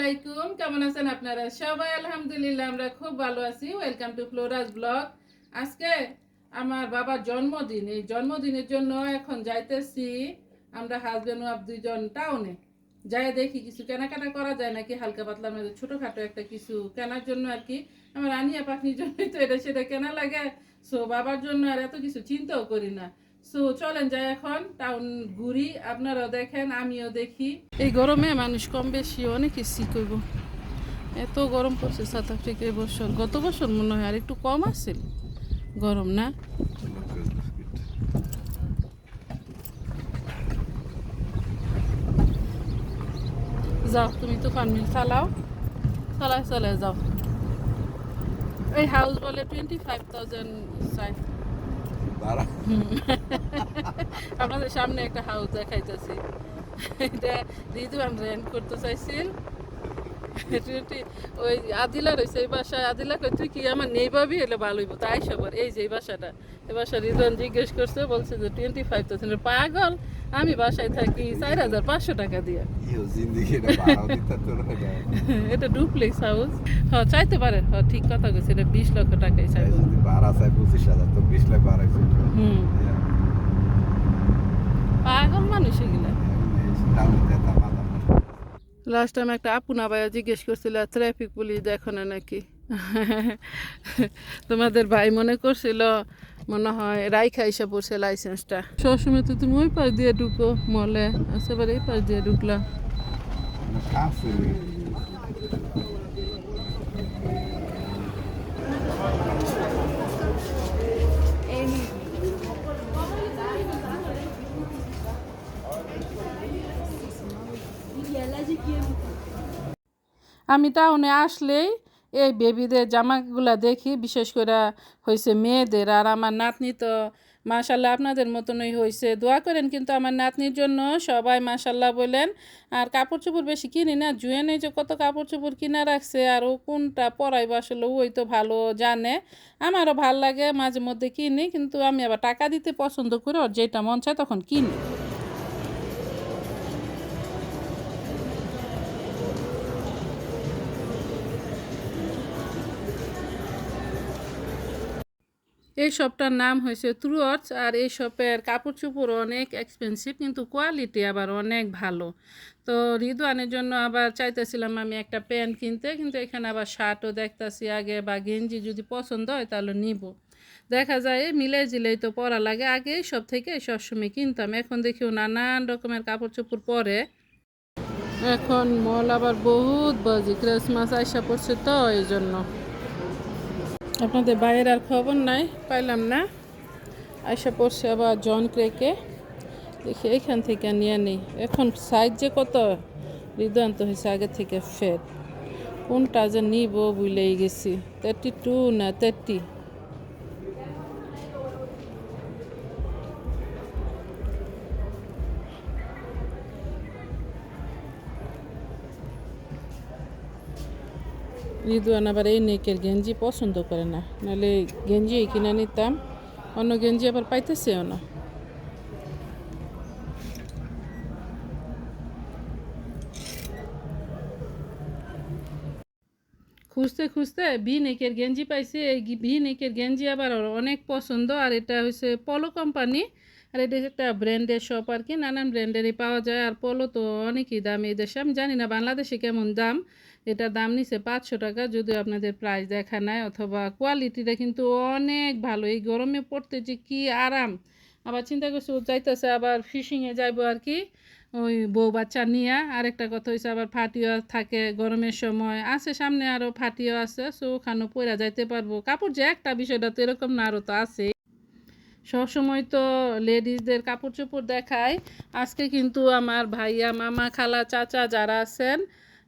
আলাইকুম, কেমন আছেন আপনারা? সবাই আলহামদুলিল্লাহ, আমরা খুব ভালো আছি। ওয়েলকাম টু ফ্লোরাস ব্লগ আজকে আমার বাবার জন্মদিন। এই জন্মদিনের জন্য এখন যাইতেছি আমরা হাজবেন্ড ওয়াইফ দুইজন টাউনে যাই দেখি, কিছু কেনাকাটা করা যায় নাকি? হালকা পাতলার মধ্যে ছোটোখাটো একটা কিছু কেনার জন্য আর কি। আমার আনিয়া পাখনির জন্যই তো এটা সেটা কেনা লাগে। সো বাবার জন্য আর এত কিছু চিন্তাও করি না। সো চলেন যাই এখন টাউন ঘুরি। আপনারাও দেখেন, আমিও দেখি। এই গরমে মানুষ কম বেশি অনেক ইসি করব? এত গরম পড়ছে সাউথ আফ্রিকা বছর। গত বছর মনে হয় আর একটু কম আছিল গরম না? যাও, তুমি তো মিল চালাও। চালাই চালাই যাও। এই হাউস বলে টোয়েন্টি ফাইভ থাউজেন্ড আপনাদের সামনে একটা হাউস দেখাইতেছি। এটা রিদুয়ান রেন্ট করতে ওই আদিলা রয়েছে এই বাসায় আদিলা কই তুই কি আমার নেই পাবি? এলে ভালো হইব। তাই সবার এই যে এই বাসাটা। এই বাসা রিদুয়ান জিজ্ঞেস করছে বলছে যে টোয়েন্টি ফাইভ থাউজেন্ড পাগল আমি বাসায় থাকি চার হাজার পাঁচশো টাকা দিয়ে। এটা হয়ে ডুপ্লেক্স হাউস হ্যাঁ চাইতে পারে হ্যাঁ ঠিক কথা কইছে এটা বিশ লক্ষ টাকাই চাইবে ভাড়া চাই পঁচিশ হাজার তো বিশ লাখ বাড়াইছে হুম। পাগল মানুষ এগুলা। লাস্ট টাইম একটা আপুনা ভাইয়া জিজ্ঞেস করছিল ট্রাফিক পুলিশ দেখো না নাকি? তোমাদের ভাই মনে করছিল, মনে হয় রাইখা এসে পড়ছে লাইসেন্সটা সবসময় তো তুমি ওই পাশ দিয়ে ঢুকো মলে এবার এই পাশ দিয়ে ঢুকলা। আমি টাউনে আসলেই এই বেবিদের জামাগুলা দেখি, বিশেষ করে হয়েছে মেয়েদের আর আমার নাতনি তো মাশাল্লাহ আপনাদের মতনই হয়েছে দোয়া করেন কিন্তু আমার নাতনির জন্য সবাই মাশাল্লাহ বলেন। আর কাপড় চোপড় বেশি কিনি না জুয়ে নেই যে কত কাপড় চোপড় কিনা রাখছে আর ও কোনটা পরাইব আসলে ওই তো ভালো জানে। আমারও ভালো লাগে, মাঝে মধ্যে কিনি, কিন্তু আমি আবার টাকা দিতে পছন্দ করি, আর যেটা মন চায় তখন কিনি। এই শপটার নাম হয়েছে ট্রুয়ার্স আর এই শপের কাপড় চোপড় অনেক এক্সপেন্সিভ কিন্তু কোয়ালিটি আবার অনেক ভালো। তো রিদওয়ানের জন্য আবার চাইতেছিলাম আমি একটা প্যান্ট কিনতে, কিন্তু এখানে আবার শার্টও দেখতাছি আগে, বা গেঞ্জি যদি পছন্দ হয় তাহলে নিব। দেখা যায় মিলাই জিলাই তো পরা লাগে, আগে সব থেকে সবসময় কিনতাম। এখন দেখিও নানান রকমের কাপড় চোপড় পরে। এখন মল আবার বহুত বাজি ক্রিসমাস আইসা পড়ছে তো এই জন্য আপনাদের বাইরের আর খবর নাই, পাইলাম না। আইসা পড়ছে আবার জন ক্রেকে। দেখি এখান থেকে নিয়ে নিই। এখন সাইজ যে কত? হৃদয়ন্ত হয়েছে আগে থেকে ফের কোনটা যে নিব বুলেই গেছি। থার্টি টু না থার্টি রিদুয়ান আবার এই নেকের গেঞ্জি পছন্দ করে না। নাহলে গেঞ্জি কিনে নিতাম, অন্য গেঞ্জি আবার পাইতেছেও না। খুঁজতে খুঁজতে ভি নেকের গেঞ্জি পাইছি, এই ভি নেকের গেঞ্জি আবার অনেক পছন্দ, আর এটা হচ্ছে পলো কোম্পানি আর এটা একটা ব্র্যান্ডের শপ আর কি, নানান ব্র্যান্ডেরই পাওয়া যায়। আর পলো তো অনেকই দাম এই দেশে। আমি জানি না বাংলাদেশে কেমন দাম। এটা দাম নিছে পাঁচশো টাকা, যদিও আপনাদের প্রাইস দেখা নাই, অথবা কোয়ালিটিটা কিন্তু অনেক ভালো। এই গরমে পড়তে যে কি আরাম। আবার চিন্তা করছি যাইতেছে আবার ফিশিংয়ে যাইবো আর কি, ওই বউ বাচ্চা নিয়ে। আরেকটা কথা হয়েছে আবার ফাটিও থাকে গরমের সময়। আছে সামনে আরও ফাটিও আছে, সো ওখানেও পরে যাইতে পারব। কাপড় যে একটা বিষয়টা তো এরকম না আরও তো আছে সবসময় তো লেডিসদের কাপড় চোপড় দেখায়। আজকে কিন্তু আমার ভাইয়া, মামা, খালা, চাচা যারা আছেন,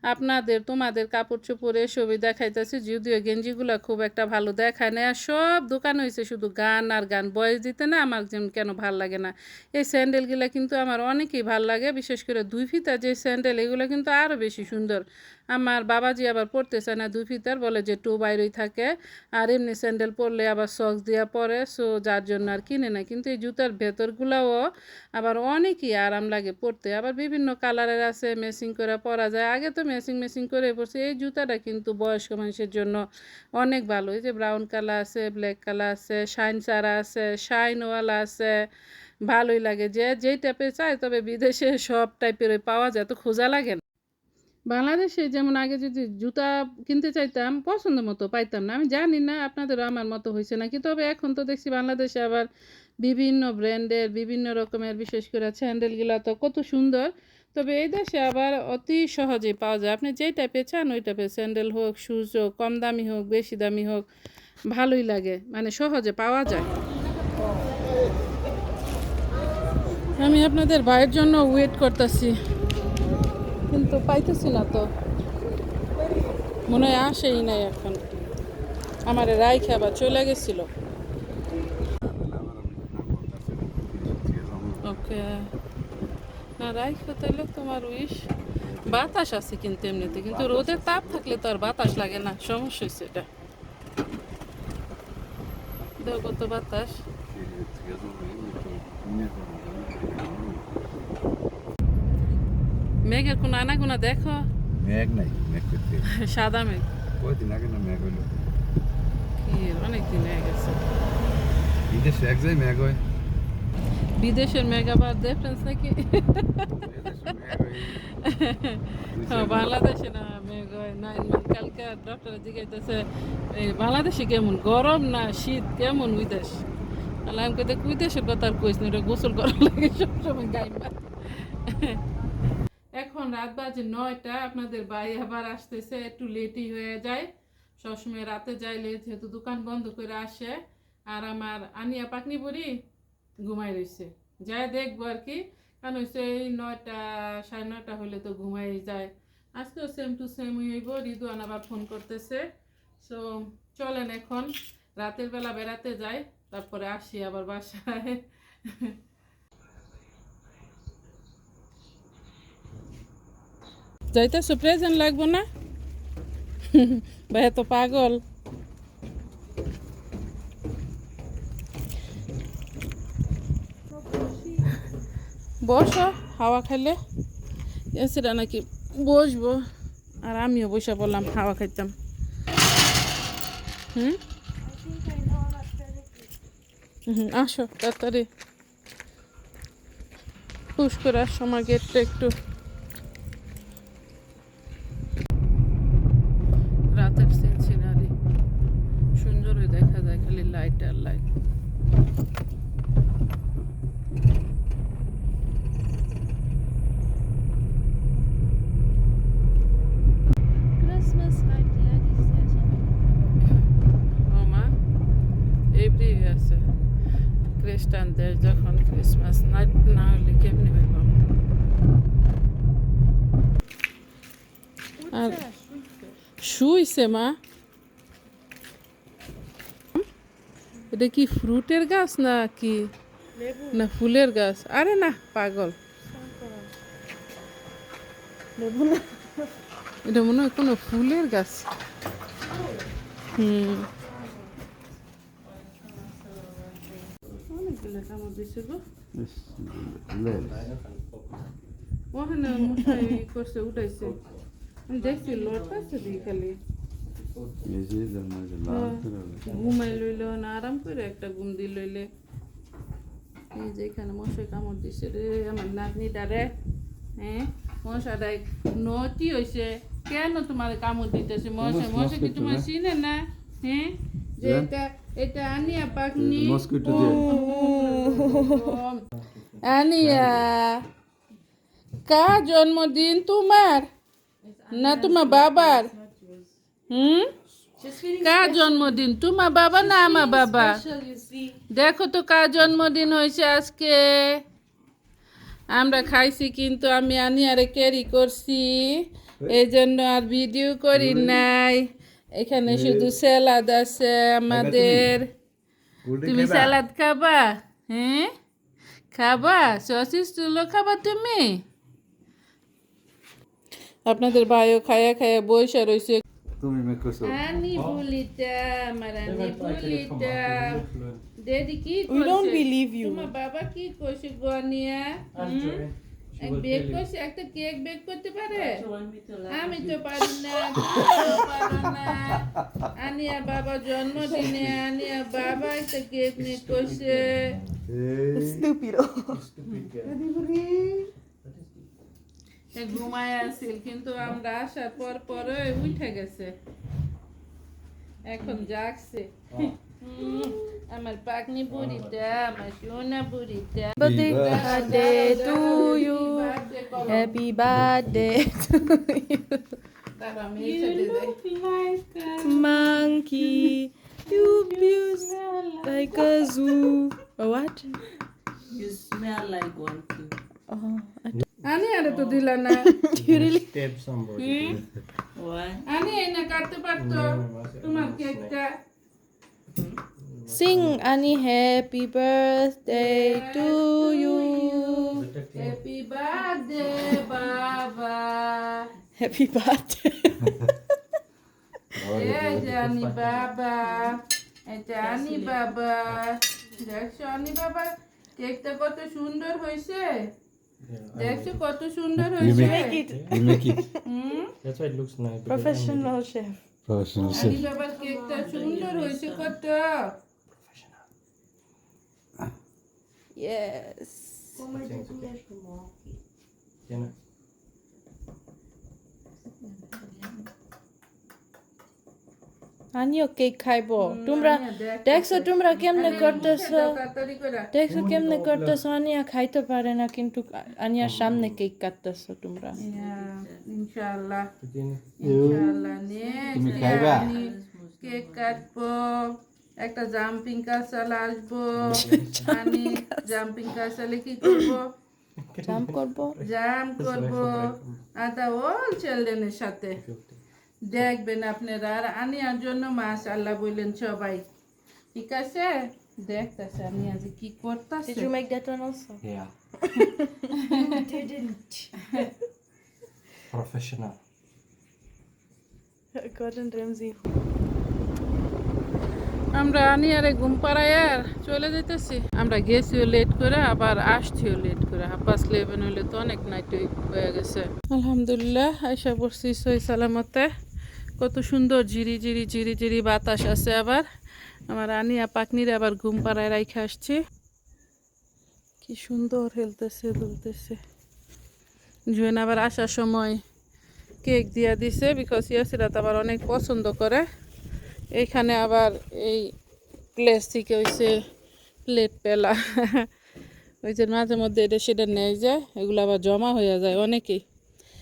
আপনাদের, তোমাদের কাপড় চোপড় এসবই দেখাইতেছে। যদিও গেঞ্জিগুলো খুব একটা ভালো দেখায় না সব দোকান হয়েছে শুধু গান আর গান। বয়স দিতে না আমার যেমন কেন ভালো লাগে না। এই স্যান্ডেলগুলো কিন্তু আমার অনেকই ভালো লাগে। বিশেষ করে দুই ফিতা যে স্যান্ডেল, এগুলো কিন্তু আরও বেশি সুন্দর। আমার বাবাজি আবার পড়তেছে না, দুই ফিতার বলে যে টু বাইরেই থাকে। আর এমনি স্যান্ডেল পরলে আবার সক্স দিয়া পরে, সো যার জন্য আর কিনে না কিন্তু এই জুতার ভেতরগুলাও আবার অনেকই আরাম লাগে পরতে। আবার বিভিন্ন কালারের আছে মেসিং করে পরা যায়। আগে তো মেসিং মেসিং করে পরছে। এই জুতাটা কিন্তু বয়স্ক মানুষের জন্য অনেক ভালো। এই যে ব্রাউন কালার আছে ব্ল্যাক কালার আছে শাইন সারা আছে শাইনওয়ালা আছে, ভালোই লাগে। যে, যেই টাইপের চায়, তবে বিদেশে সব টাইপের পাওয়া যায় তো খোঁজা লাগে না। বাংলাদেশে যেমন আগে যদি জুতা কিনতে চাইতাম পছন্দ মতো পাইতাম না। আমি জানি না, আপনাদেরও আমার মতো হয়েছে নাকি? তবে এখন তো দেখছি বাংলাদেশে আবার বিভিন্ন ব্র্যান্ডের, বিভিন্ন রকমের, বিশেষ করে স্যান্ডেলগুলো তো কত সুন্দর। তবে এই দেশে আবার অতি সহজেই পাওয়া যায়। আপনি যেই টাইপের চান ওই টাইপের স্যান্ডেল হোক, শুজ হোক, কম দামি হোক, বেশি দামি হোক, ভালোই লাগে। মানে সহজে পাওয়া যায়। আমি আপনাদের ভাইয়ের জন্য ওয়েট করতেছি। কিন্তু পাইতেছি না তো। মনে হয় আসেই নাই এখন। আমার রাই খাবার চলে গেছিল। ওকে। না রাই তাহলে তোমার উইশ। বাতাস আছে কিন্তু এমনিতে কিন্তু রোদের তাপ থাকলে তো আর বাতাস লাগে না সমস্যা হচ্ছে এটা। কত বাতাস। মেঘের কোনো আনাগোনা দেখো? মেঘ নাই মেঘ করতে সাদা মেঘ। কয়দিন আগে না মেঘ হইল কি অনেক দিন হয়ে গেছে। বিদেশে এক যায় মেঘ হয়। বিদেশের মেঘ আবার ডিফারেন্স নাকি? বাংলাদেশে না মেঘ হয়। নাইন কালকে ডক্টর জিজ্ঞাসা এই বাংলাদেশে কেমন? গরম না শীত? কেমন বিদেশ তাহলে আমি কইতে বিদেশের কথা আর কইস না গোসল করার লাগে সবসময় গাইমা এখন রাত বাজে নয়টা, আপনাদের ভাই আবার আসতেছে, একটু লেটই হয়ে যায়। সবসময় রাতে যাইলে যেহেতু দোকান বন্ধ করে আসে, আর আমার আনিয়া পাকনি বুড়ি ঘুমাই রয়েছে যাই দেখব আর কি, কারণ হচ্ছে এই নয়টা, সাড়ে নয়টা হলে তো ঘুমাই যায়। আজকেও সেম টু সেম হইব রিদুয়ান আবার ফোন করতেছে। সো চলেন এখন, রাতের বেলা বেড়াতে যাই, তারপরে আসি আবার বাসায়। যাইতেছো প্রেজেন্ট লাগবো না? ভাই তো পাগল। বসো, হাওয়া খাইলে। এসিরা নাকি বসবো। আর আমিও বসে বললাম, হাওয়া খাইতাম। হুম? হুম, আসো, তাড়াতাড়ি। পুশ করে আসো গেটটা একটু। রাতের সিন সিনারি সুন্দরই দেখা যায় খালি লাইট আর লাইট খ্রিস্টানদের যখন ক্রিসমাস নাইট না হলে কেমনি হইব? আর শুইছে মা। এটা কি ফ্রুটের গাছ না কি না ফুলের গাছ। আরে না পাগল। এটা মনে হয় কোনো ফুলের গাছ। হুম। ওখানে উঠাইছে। দেখছি লট পাচ্ছে দিই খালি ঘুমাই লইল না আরাম করে একটা ঘুম দি লইলে এই যে এখানে মশাই কামড় দিছে রে আমার নাতনিটা রে হ্যাঁ মশাটাই নটি হয়েছে কেন তোমার কামড় দিতেছে মশা মশা কি তোমার চিনে না হ্যাঁ যে এটা এটা আনিয়া পাকনি মস্কিটো ও, আনিয়া কার জন্মদিন তোমার না তোমার বাবার? হুম? কার জন্মদিন? তোমার বাবা না আমার বাবা? দেখো তো কার জন্মদিন হয়েছে আজকে। আমরা খাইছি কিন্তু আমি আনি আরে ক্যারি করছি। এই জন্য আর ভিডিও করি নাই। এখানে শুধু স্যালাড আছে আমাদের। তুমি স্যালাড খাবা? হ্যাঁ? খাবা? সসিস তুলো খাবা তুমি? আপনাদের ভাইও খায়া খায়া বৈশা রয়েছে তুমি মেক করছ আনি বুলিটা আমার আনি বুলিটা দেদি কি We don't করছে? believe you. তোমার বাবা কি করছে গোয়ানিয়া বেক করছে একটা কেক বেক করতে পারে? আমি তো পারি না আনিয়া বাবা জন্মদিনে আনিয়া বাবা একটা কেক মেক করছে। Stupid. এ ঘুমায় আসিল কিন্তু আমরা আসার পর পরে উঠে গেছে এখন জাগছে হুম, আমার পাকনি বুড়িটা আমার সোনা বুড়িটা Birthday to you. birthday করো। Happy birthday to you. তারপর আমি এই সাথে যাই। Monkey. You abuse like a zoo. A what? You smell like one too. Oh, আনি আরে তো দিল না do you really? Stab somebody. Why? আনি এই না কাটতে পারতো তোমার কেকটা Sing Annie happy birthday to you. Happy birthday বাবা Happy birthday. আনি বাবা এটা আনি বাবা দেখছ আনি বাবা কেকটা কত সুন্দর হয়েছে দেখছো কত সুন্দর হয়েছে You make it hmm That's why it looks nice. because Professional chef. professional আনি chef. বাবার কেকটা সুন্দর হয়েছে কত Yes. I'm You know, আনিও কেক খাইবো তোমরা দেখছ তোমরা কেমনে করতেছো দেখছ কেমনে করতেছো আনিয়া খাইতে পারে না কিন্তু আনিয়ার সামনে কেক কাটতেছো তোমরা ইনশাআল্লাহ ইনশাআল্লাহ তুমি খাইবা? কেক কাটবো একটা জাম্পিং কাসাল আসব আমি জাম্পিং কাসালে কি করব জাম্প করব জাম করব আদা ওল চিলড্রেনের সাথে দেখবেন আপনারা আর আনিয়ার জন্য মাস আল্লাহ বললেন সবাই ঠিক আছে দেখতেছে আমি আজ কি করতেছে Did you make that one also? Yeah. Professional. Gordon Ramsay. আমরা আনিয়ারে ঘুম পাড়ায় আর চলে যেতেছি আমরা গেছিও লেট করে আবার আসছিও লেট করে হাফ পাস লেভেন হলে তো অনেক নাইট হয়ে গেছে আলহামদুলিল্লাহ আয়সা পড়ছি সই সালামতে কত সুন্দর জিরি জিরি জিরি জিরি বাতাস আছে আবার। আমার আনিয়া পাকনিরে আবার ঘুম পাড়ায় রাইখে আসছি। কি সুন্দর হেলতেছে, দুলতেছে। জুয়েন আবার আসার সময় কেক দিয়া দিছে বিকজ ইয়াসিরা তো আবার অনেক পছন্দ করে। এইখানে আবার এই প্লেস থেকে হয়েছে প্লেট পেলা। ওই যে মাঝে মধ্যে এটা সেটা নেয় যায় এগুলো আবার জমা হয়ে যায় অনেকেই।